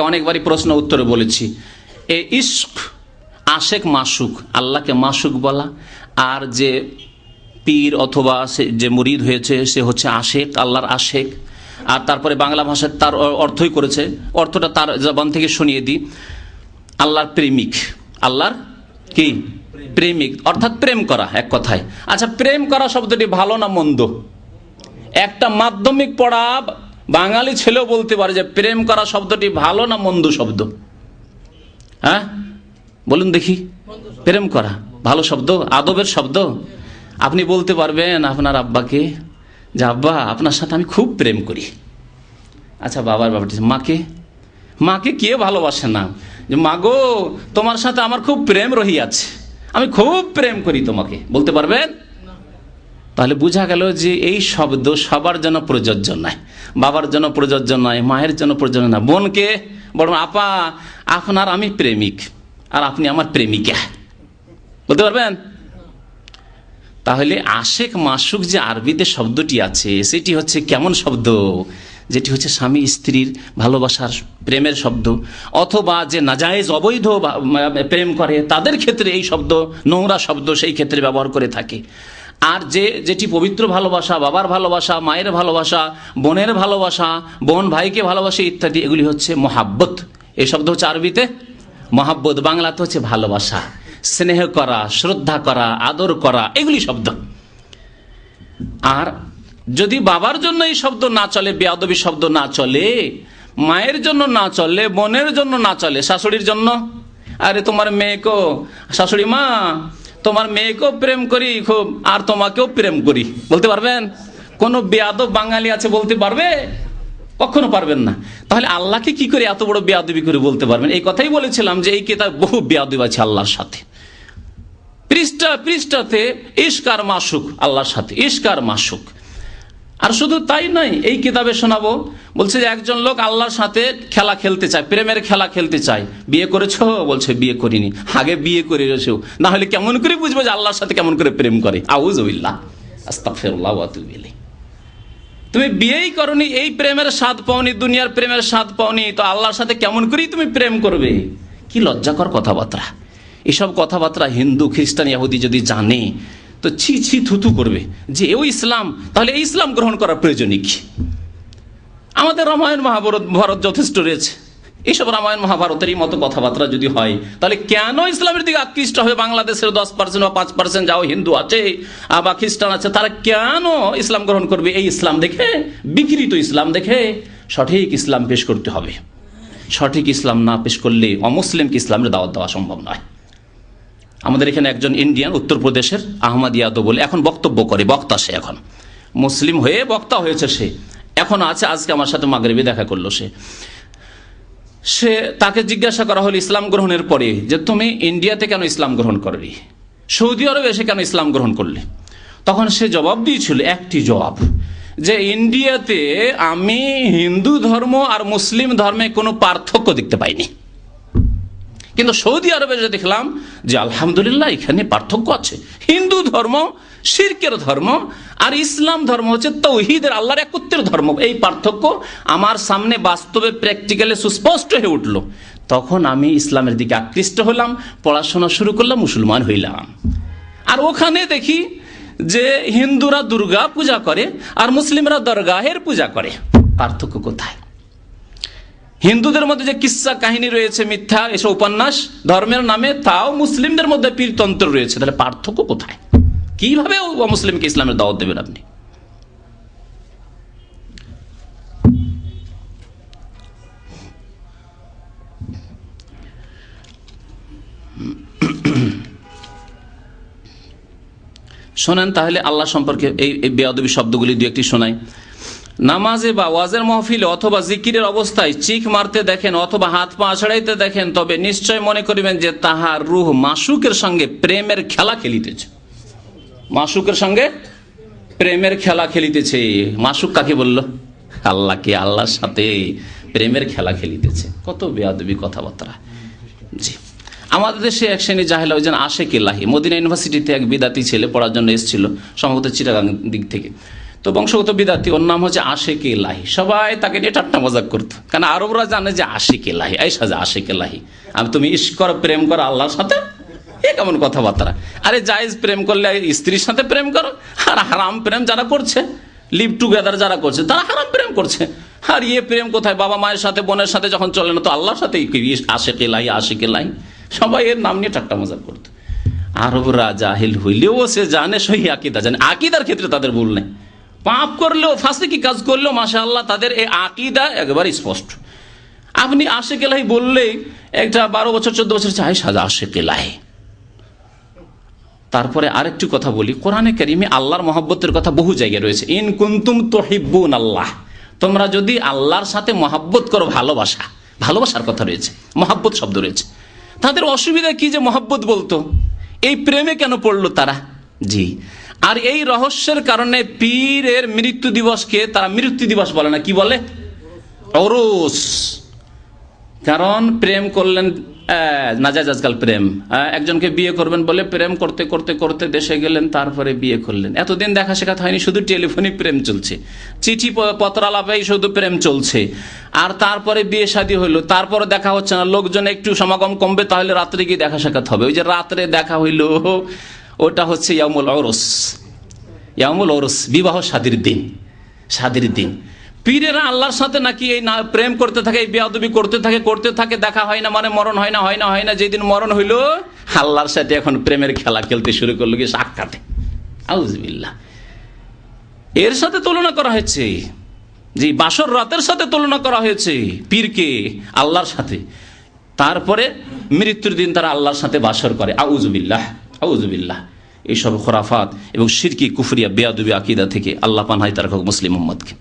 অনেকবারই প্রশ্ন উত্তরে বলেছি। এ ইস্ক আশেক, মাসুক, আল্লাহকে মাসুক বলা। আর যে পীর অথবা যে মুরিদ হয়েছে, সে হচ্ছে আশেক, আল্লাহর আশেক। আর তারপরে বাংলা ভাষায় তার অর্থই করেছে। অর্থটা তার জবান থেকে শুনিয়ে দিই। আল্লাহর প্রেমিক। আল্লাহর কি? প্রেমিক। অর্থাৎ প্রেম করা, এক কথায়। আচ্ছা প্রেম করা শব্দটি ভালো না মন্দ? একটা মাধ্যমিক পড়া বাঙালি ছেলেও বলতে পারে যে প্রেম করা শব্দটি ভালো না মন্দ শব্দ? হ্যাঁ? বলুন দেখি। প্রেম করা, ভালো শব্দ, আদবের শব্দ? আপনি বলতে পারবেন আপনার আব্বাকে যে, আব্বা, আপনার সাথে আমি খুব প্রেম করি। আচ্ছা বাবার বাবাটি মাকে? মাকে কে ভালোবাসে না? যে, মা গো, তোমার সাথে আমার খুব প্রেম রহিয়াছে। আমি খুব প্রেম করি তোমাকে। বলতে পারবেন? তাহলে বোঝা গেল যে এই শব্দ সবার জন্য প্রযোজ্য নয়, বাবার জন্য প্রযোজ্য নয়, মায়ের জন্য প্রযোজ্য নয়, বোনকে বরং আপা আপনার আমি প্রেমিক, আর আপনি আমার প্রেমিকা। বলতে পারবেন? তাহলে আশেক মাসুক যে আরবিতে শব্দটি আছে, সেটি হচ্ছে কেমন শব্দ? যেটি হচ্ছে স্বামী স্ত্রীর ভালোবাসার প্রেমের শব্দ, অথবা যে নাজায়েজ অবৈধ প্রেম করে, তাদের ক্ষেত্রে এই শব্দ, নোংরা শব্দ সেই ক্ষেত্রে ব্যবহার করে থাকে। আর যে, যেটি পবিত্র ভালোবাসা, বাবার ভালোবাসা, মায়ের ভালোবাসা, বোনের ভালোবাসা, বোন ভাইকে ভালোবাসে ইত্যাদি, এগুলি হচ্ছে মহাব্বত। এই শব্দ হচ্ছে আরবিতে মহাব্বত, বাংলাতে হচ্ছে ভালোবাসা। স্নেহ করা, শ্রদ্ধা করা, আদর করা, এগুলি শব্দ। আর যদি বাবার জন্য এই শব্দ না চলে, বেয়াদবি শব্দ না চলে, মায়ের জন্য না চলে, বোনের জন্য না চলে, শাশুড়ির জন্য, আরে তোমার মেয়েকেও শাশুড়ি মা তোমার মেয়েকেও প্রেম করি, খুব, আর তোমাকেও প্রেম করি। বলতে পারবেন? কোন বেয়াদব বাঙালি আছে বলতে পারবে? কখনো পারবেন না। তাহলে আল্লাহকে কি করে এত বড় বেয়াদবি করে বলতে পারবেন? এই কথাই বলেছিলাম যে এই কেতাব বহু বেয়াদব আছে আল্লাহর সাথে। পৃষ্ঠা পৃষ্ঠাতে ইস্কার মাসুক আল্লাহর সাথে ইস্কার মাসুক আর শুধু তাই নয় এই কিতাবে শোনাবো, বলছে যে একজন লোক আল্লাহর সাথে খেলা খেলতে চায়, প্রেমের খেলা খেলতে চায়। বিয়ে করেছ? বলছে, বিয়ে করিনি। আগে বিয়ে করে রেছেও না হলে কেমন করে বুঝব যে আল্লাহর সাথে কেমন করে প্রেম করে? আউজবিল্লাহ তুমি বিয়েই করনি, এই প্রেমের স্বাদ পাওনি, দুনিয়ার প্রেমের স্বাদ পাওনি, তো আল্লাহর সাথে কেমন করেই তুমি প্রেম করবে? কি লজ্জাকর কথাবার্তা। এসব কথাবার্তা হিন্দু, খ্রিস্টান, ইহুদি যদি জানে তো ছি ছি থুথু করবে যে এও ইসলাম, তাহলে এই ইসলাম গ্রহণ করা প্রয়োজনই কি? আমাদের রামায়ণ মহাভারত ভারত যথেষ্ট রয়েছে। এইসব রামায়ণ মহাভারতেরই মতো কথাবার্তা যদি হয়, তাহলে কেন ইসলামের দিকে আকৃষ্ট হবে? বাংলাদেশের দশ পার্সেন্ট বা পাঁচ পার্সেন্ট যাও হিন্দু আছে বা খ্রিস্টান আছে, তারা কেন ইসলাম গ্রহণ করবে? এই ইসলাম দেখে, বিকৃত ইসলাম দেখে সঠিক ইসলাম পেশ করতে হবে। সঠিক ইসলাম না পেশ করলে অমুসলিমকে ইসলামের দাওয়াত দেওয়া সম্ভব নয়। আমাদের এখানে একজন ইন্ডিয়ান উত্তরপ্রদেশের আহমদ ইয়াদব বলে এখন বক্তব্য করে, বক্তা সে এখন। মুসলিম হয়ে বক্তা হয়েছে সে। এখন আছে, আজকে আমার সাথে মাগরিবে দেখা করল সে। সে তাকে জিজ্ঞাসা করা হলো ইসলাম গ্রহণের পরে যে তুমি ইন্ডিয়াতে কেন ইসলাম গ্রহণ করলি সৌদি আরবে এসে কেন ইসলাম গ্রহণ করলে? তখন সে জবাব দিয়েছিল, একটি জবাব, যে ইন্ডিয়াতে আমি হিন্দু ধর্ম আর মুসলিম ধর্মে কোনো পার্থক্য দেখতে পাইনি। কিন্তু সৌদি আরবে যে দেখলাম যে আলহামদুলিল্লাহ এখানে পার্থক্য আছে। হিন্দু ধর্ম, শিরকের ধর্ম আর ইসলাম ধর্ম হচ্ছে তৌহিদের, আল্লাহর একত্রের ধর্ম। এই পার্থক্য আমার সামনে বাস্তবে প্র্যাকটিক্যালে সুস্পষ্ট হয়ে উঠল। তখন আমি ইসলামের দিকে আকৃষ্ট হলাম, পড়াশোনা শুরু করলাম, মুসলমান হইলাম। আর ওখানে দেখি যে হিন্দুরা দুর্গা পূজা করে আর মুসলিমরা দরগাহের পূজা করে। পার্থক্য কোথায়? হিন্দুদের মধ্যে যে কিসা কাহিনী রয়েছে মিথ্যা, এসব উপন্যাস, ধর্মের নামে, তাও মুসলিমদের মধ্যে পীরতন্ত্র রয়েছে। তাহলে পার্থক্য কোথায়? কীভাবে মুসলিমকে ইসলামের দাওয়াত দেবেন আপনি? শোনেন, তাহলে আল্লাহ সম্পর্কে এই বেয়াদবি শব্দগুলি দু একটি শোনাই। নামাজে বা ওয়াজের মহফিলে অথবা জিকিরের অবস্থায় চিখ মারতে দেখেন অথবা হাত পা আছড়াইতে দেখেন, তবে নিশ্চয় মনে করিবেন যে তাহার রুহ মাসুকের সঙ্গে প্রেমের খেলা খেলিতেছে। মাসুকের সঙ্গে প্রেমের খেলা খেলিতেছে। মাসুক কাকে বলল? আল্লাহ আল্লাহকে আল্লাহর সাথে প্রেমের খেলা খেলিতেছে। কত বেয়াদবি কথাবার্তা। জি। আমাদের দেশে এক শ্রেণি জাহেলা যেন আশেক ইল্লাহি মদিনা ইউনিভার্সিটিতে এক বিদাতি ছেলে পড়ার জন্য এসেছিল, সম্ভবত চিটাগাং দিক থেকে। তো বংশগত বিদ্যার্থী ওর নাম হচ্ছে আশেক এলাহি সবাই তাকে নিয়ে ঠাট্টা মজাক করতো। কারণ আরবরা জানে যে আশেক এলাহি এই সাজে আশেক এলাহি আমি তুমি ইস করো প্রেম করো আল্লাহর সাথে? এ কেমন কথাবার্তা? আরে জায়েজ প্রেম করলে স্ত্রীর সাথে প্রেম করো? আর হারাম প্রেম যারা করছে লিভ টুগেদার যারা করছে, তারা হারাম প্রেম করছে। আর ইয়ে প্রেম কোথায়? বাবা মায়ের সাথে, বোনের সাথে যখন চলে না, তো আল্লাহর সাথে আশেক এলাই আশেক এলাই সবাই এর নাম নিয়ে ঠাট্টা মজাক করতো। আরবরা জাহিল হইলেও সে জানে, সহি আকিদা জানে। আকিদার ক্ষেত্রে তাদের ভুল নেই। পাপ করলেও ফাঁসে কি কাজ করলেও মাসা আল্লাহ তাদের এই আকিদা একবার স্পষ্ট। আপনি আশে কেলাই বললেই, একটা বারো বছর, চোদ্দ বছর চাই সাজা আশে কেলাই তারপরে আরেকটি কথা বলি, কোরআনে কারিমে আল্লাহর মহব্বতের কথা বহু জায়গায় রয়েছে। ইন কুন্তুম তোহিব্বুন আল্লাহ। তোমরা যদি আল্লাহর সাথে মহাব্বত করো, ভালোবাসা, ভালোবাসার কথা রয়েছে, মহাব্বত শব্দ রয়েছে। তাদের অসুবিধা কি যে মহাব্বত বলতো? এই প্রেমে কেন পড়ল তারা? জি। আর এই রহস্যের কারণে পীরের মৃত্যু দিবসকে তারা মৃত্যু দিবস বলে না, কি বলে? অরুস কারণ প্রেম করলেন নাজাজ আজকাল প্রেম। একজনকে বিয়ে করবেন বলে প্রেম করতে করতে করতে দেশে গেলেন, তারপরে বিয়ে করলেন। এতদিন দেখা শেখাতে হয়নি, শুধু টেলিফোনে প্রেম চলছে। চিঠি পত্রালাপেই শুধু প্রেম চলছে। আর তারপরে বিয়ে শাদী হইল, তারপরে দেখা হচ্ছে না, লোকজন একটু সমাগম কমবে, তাহলে রাত্রে গিয়ে দেখা সাক্ষাৎ হবে। ওই যে রাত্রে দেখা হইল ওটা হচ্ছে ইয়ামুল অরস ইয়ামুল ওরস বিবাহ শাদির দিন। শাদির দিন। পীরেরা আল্লাহর সাথে নাকি এই না প্রেম করতে থাকে, এই বেয়াদবি করতে থাকে করতে থাকে, দেখা হয় না মানে মরণ হয় না হয় না হয় না, যেদিন মরণ হইল, আল্লাহর সাথে এখন প্রেমের খেলা খেলতে শুরু করল কি সাক্ষাতে। আউজবিল্লাহ এর সাথে তুলনা করা হয়েছে। যে বাসর রাতের সাথে তুলনা করা হয়েছে পীরকে আল্লাহর সাথে। তারপরে মৃত্যুর দিন তারা আল্লাহর সাথে বাসর করে। আউজবিল্লাহ আউজবিল্লাহ এইসব খোরাফাত এবং সিরকি কুফরিয়া বেয়াদুবি আকিদা থেকে আল্লাহ পানহাই তার মুসলিম মোহাম্মদকে